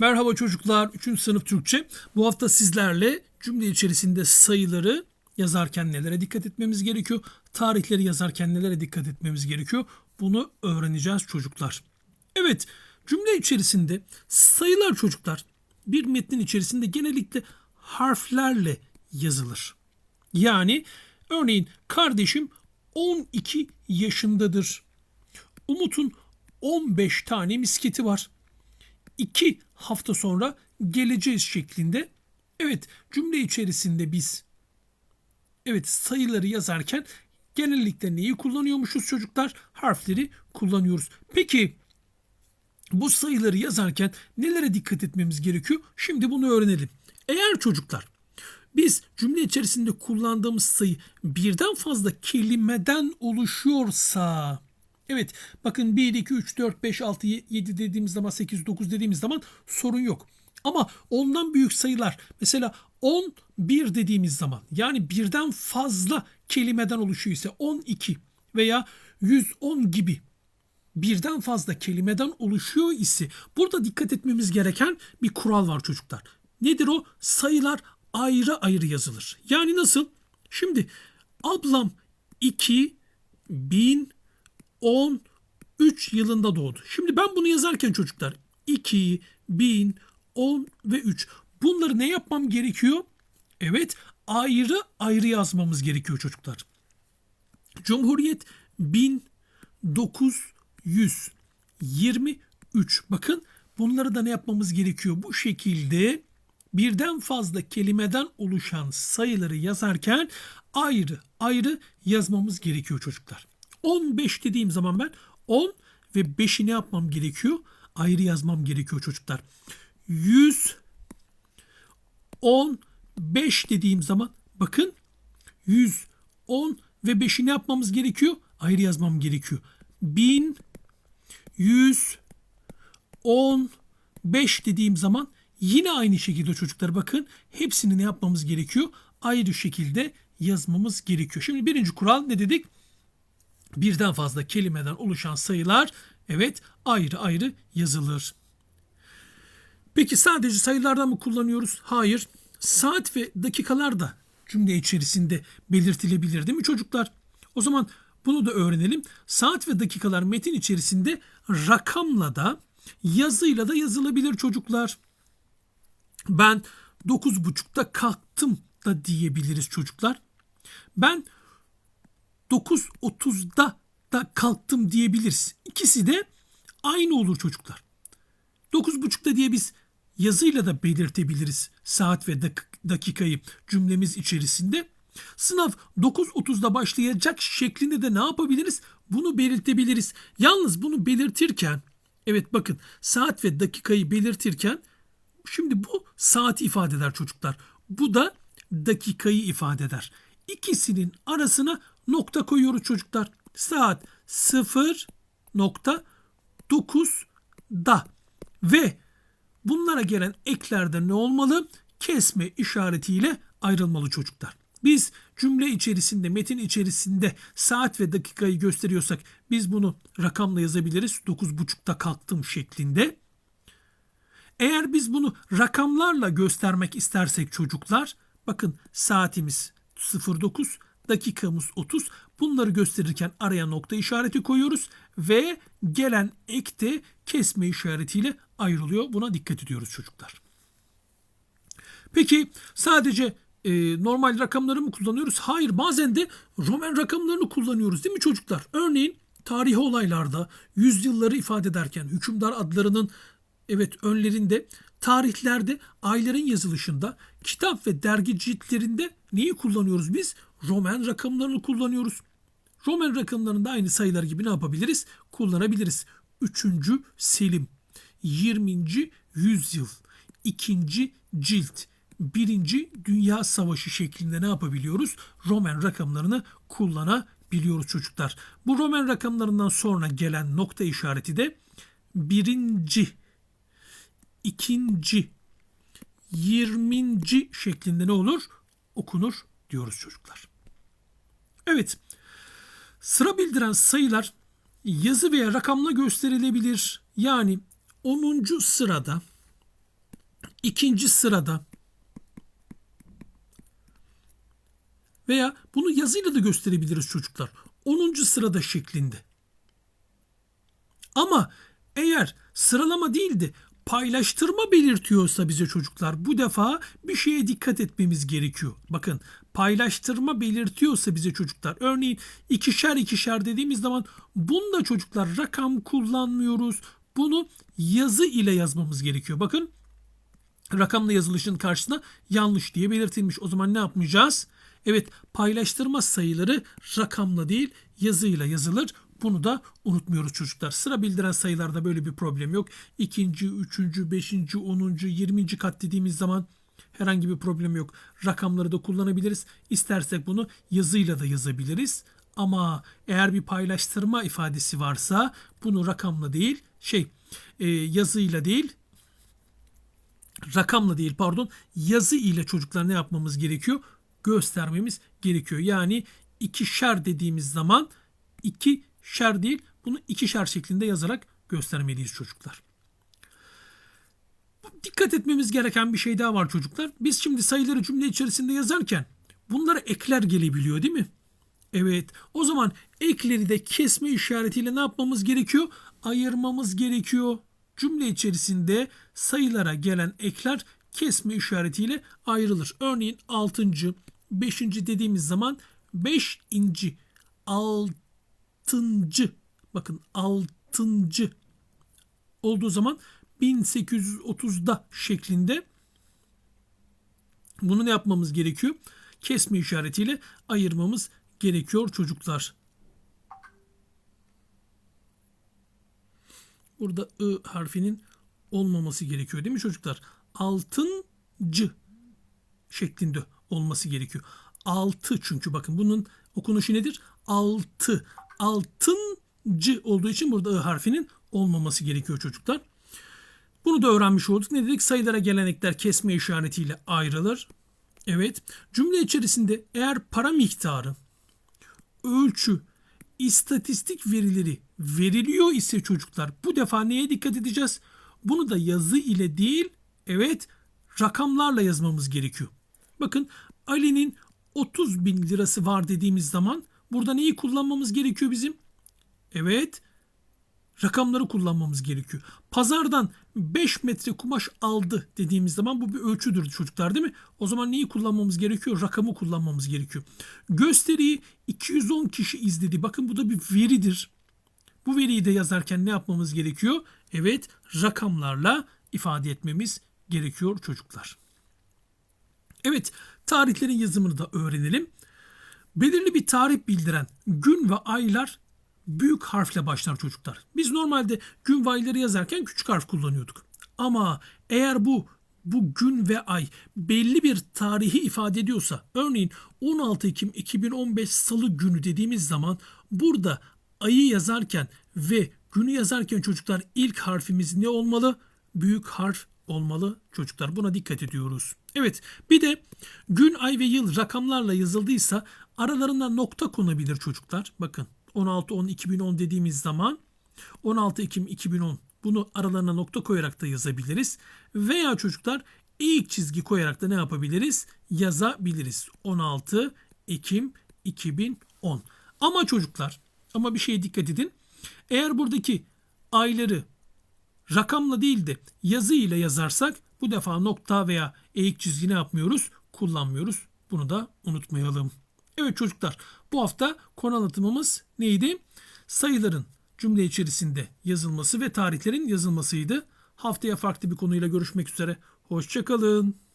Merhaba çocuklar, 3. sınıf Türkçe. Bu hafta sizlerle cümle içerisinde sayıları yazarken nelere dikkat etmemiz gerekiyor? Tarihleri yazarken nelere dikkat etmemiz gerekiyor? Bunu öğreneceğiz çocuklar. Evet, cümle içerisinde sayılar çocuklar bir metnin içerisinde genellikle harflerle yazılır. Yani örneğin kardeşim 12 yaşındadır. Umut'un 15 tane misketi var. 2 hafta sonra geleceğiz şeklinde. Evet cümle içerisinde biz evet sayıları yazarken genellikle neyi kullanıyormuşuz çocuklar? Harfleri kullanıyoruz. Peki bu sayıları yazarken nelere dikkat etmemiz gerekiyor? Şimdi bunu öğrenelim. Eğer çocuklar biz cümle içerisinde kullandığımız sayı birden fazla kelimeden oluşuyorsa Evet bakın 1, 2, 3, 4, 5, 6, 7 dediğimiz zaman 8, 9 dediğimiz zaman sorun yok. Ama ondan büyük sayılar mesela 11 dediğimiz zaman yani birden fazla kelimeden oluşuyor ise 12 veya 110 gibi birden fazla kelimeden oluşuyor ise burada dikkat etmemiz gereken bir kural var çocuklar. Nedir o? Sayılar ayrı ayrı yazılır. Yani nasıl? Şimdi ablam 2 bin 13 yılında doğdu. Şimdi ben bunu yazarken çocuklar 2, 1000, 10 ve 3 bunları ne yapmam gerekiyor? Evet ayrı ayrı yazmamız gerekiyor çocuklar. Cumhuriyet 1923. Bakın bunları da ne yapmamız gerekiyor? Bu şekilde birden fazla kelimeden oluşan sayıları yazarken ayrı ayrı yazmamız gerekiyor çocuklar. 15 dediğim zaman ben 10 ve 5'i ne yapmam gerekiyor? Ayrı yazmam gerekiyor çocuklar. 115 dediğim zaman bakın 110 ve 5'i ne yapmamız gerekiyor? Ayrı yazmam gerekiyor. 1115 dediğim zaman yine aynı şekilde çocuklar bakın hepsini ne yapmamız gerekiyor? Ayrı şekilde yazmamız gerekiyor. Şimdi birinci kural ne dedik? Birden fazla kelimeden oluşan sayılar evet ayrı ayrı yazılır. Peki sadece sayılardan mı kullanıyoruz? Hayır. Saat ve dakikalar da cümle içerisinde belirtilebilir değil mi çocuklar? O zaman bunu da öğrenelim. Saat ve dakikalar metin içerisinde rakamla da yazıyla da yazılabilir çocuklar. Ben 9.30'da kalktım da diyebiliriz çocuklar. Ben 9.30'da da kalktım diyebiliriz. İkisi de aynı olur çocuklar. 9.30'da diye biz yazıyla da belirtebiliriz saat ve dakikayı cümlemiz içerisinde. Sınav 9.30'da başlayacak şeklinde de ne yapabiliriz? Bunu belirtebiliriz. Yalnız bunu belirtirken evet bakın saat ve dakikayı belirtirken şimdi bu saati ifade eder çocuklar. Bu da dakikayı ifade eder. İkisinin arasına nokta koyuyoruz çocuklar. Saat 0.9'da ve bunlara gelen eklerde ne olmalı? Kesme işaretiyle ayrılmalı çocuklar. Biz cümle içerisinde, metin içerisinde saat ve dakikayı gösteriyorsak biz bunu rakamla yazabiliriz. 9.30'da kalktım şeklinde. Eğer biz bunu rakamlarla göstermek istersek çocuklar bakın saatimiz 09 dakikamız 30. Bunları gösterirken araya nokta işareti koyuyoruz ve gelen ek de kesme işaretiyle ayrılıyor. Buna dikkat ediyoruz çocuklar. Peki sadece e, normal rakamları mı kullanıyoruz? Hayır bazen de Roman rakamlarını kullanıyoruz değil mi çocuklar? Örneğin tarihi olaylarda yüzyılları ifade ederken hükümdar adlarının evet önlerinde tarihlerde ayların yazılışında kitap ve dergi ciltlerinde neyi kullanıyoruz biz? Roman rakamlarını kullanıyoruz. Roman rakamlarında aynı sayılar gibi ne yapabiliriz? Kullanabiliriz. Üçüncü Selim, 20. yüzyıl, ikinci cilt, birinci Dünya Savaşı şeklinde ne yapabiliyoruz? Roman rakamlarını kullanabiliyoruz çocuklar. Bu Roman rakamlarından sonra gelen nokta işareti de birinci, ikinci, yirminci şeklinde ne olur? Okunur diyoruz çocuklar. Evet. Sıra bildiren sayılar yazı veya rakamla gösterilebilir. Yani 10. sırada ikinci sırada veya bunu yazıyla da gösterebiliriz çocuklar. 10. sırada şeklinde. Ama eğer sıralama değil de paylaştırma belirtiyorsa bize çocuklar bu defa bir şeye dikkat etmemiz gerekiyor. Bakın paylaştırma belirtiyorsa bize çocuklar örneğin ikişer ikişer dediğimiz zaman bunda çocuklar rakam kullanmıyoruz. Bunu yazı ile yazmamız gerekiyor. Bakın rakamla yazılışın karşısına yanlış diye belirtilmiş. O zaman ne yapmayacağız? Evet paylaştırma sayıları rakamla değil yazıyla yazılır. Bunu da unutmuyoruz çocuklar. Sıra bildiren sayılarda böyle bir problem yok. İkinci, üçüncü, beşinci, onuncu, yirminci kat dediğimiz zaman herhangi bir problem yok. Rakamları da kullanabiliriz. İstersek bunu yazıyla da yazabiliriz. Ama eğer bir paylaştırma ifadesi varsa bunu rakamla değil şey e, yazıyla değil rakamla değil pardon yazı ile çocuklar ne yapmamız gerekiyor? Göstermemiz gerekiyor. Yani ikişer dediğimiz zaman ikişer değil bunu ikişer şeklinde yazarak göstermeliyiz çocuklar. Dikkat etmemiz gereken bir şey daha var çocuklar. Biz şimdi sayıları cümle içerisinde yazarken bunlara ekler gelebiliyor değil mi? Evet. O zaman ekleri de kesme işaretiyle ne yapmamız gerekiyor? Ayırmamız gerekiyor. Cümle içerisinde sayılara gelen ekler kesme işaretiyle ayrılır. Örneğin 6. 5. dediğimiz zaman 5. inci 6. bakın 6. olduğu zaman 1830'da şeklinde bunu ne yapmamız gerekiyor? Kesme işaretiyle ayırmamız gerekiyor çocuklar. Burada ı harfinin olmaması gerekiyor değil mi çocuklar? Altıncı şeklinde olması gerekiyor. Altı çünkü bakın bunun okunuşu nedir? Altı. Altıncı olduğu için burada ı harfinin olmaması gerekiyor çocuklar. Bunu da öğrenmiş olduk. Ne dedik? Sayılara gelen ekler kesme işaretiyle ayrılır. Evet. Cümle içerisinde eğer para miktarı, ölçü, istatistik verileri veriliyor ise çocuklar bu defa neye dikkat edeceğiz? Bunu da yazı ile değil evet rakamlarla yazmamız gerekiyor. Bakın Ali'nin 30 bin lirası var dediğimiz zaman burada neyi kullanmamız gerekiyor bizim? Evet rakamları kullanmamız gerekiyor. Pazardan 5 metre kumaş aldı dediğimiz zaman bu bir ölçüdür çocuklar değil mi? O zaman neyi kullanmamız gerekiyor? Rakamı kullanmamız gerekiyor. Gösteriyi 210 kişi izledi. Bakın bu da bir veridir. Bu veriyi de yazarken ne yapmamız gerekiyor? Evet rakamlarla ifade etmemiz gerekiyor çocuklar. Evet tarihlerin yazımını da öğrenelim. Belirli bir tarih bildiren gün ve aylar büyük harfle başlar çocuklar. Biz normalde gün ve ayları yazarken küçük harf kullanıyorduk. Ama eğer bu bu gün ve ay belli bir tarihi ifade ediyorsa örneğin 16 Ekim 2015 Salı günü dediğimiz zaman burada ayı yazarken ve günü yazarken çocuklar ilk harfimiz ne olmalı? Büyük harf olmalı çocuklar. Buna dikkat ediyoruz. Evet bir de gün, ay ve yıl rakamlarla yazıldıysa aralarına nokta konabilir çocuklar. Bakın 16-10-2010 dediğimiz zaman 16 Ekim 2010 bunu aralarına nokta koyarak da yazabiliriz. Veya çocuklar ilk çizgi koyarak da ne yapabiliriz? Yazabiliriz. 16 Ekim 2010. Ama çocuklar ama bir şeye dikkat edin. Eğer buradaki ayları rakamla değil de yazı ile yazarsak bu defa nokta veya eğik çizgi ne yapmıyoruz? Kullanmıyoruz. Bunu da unutmayalım. Evet çocuklar bu hafta konu anlatımımız neydi? Sayıların cümle içerisinde yazılması ve tarihlerin yazılmasıydı. Haftaya farklı bir konuyla görüşmek üzere. Hoşçakalın.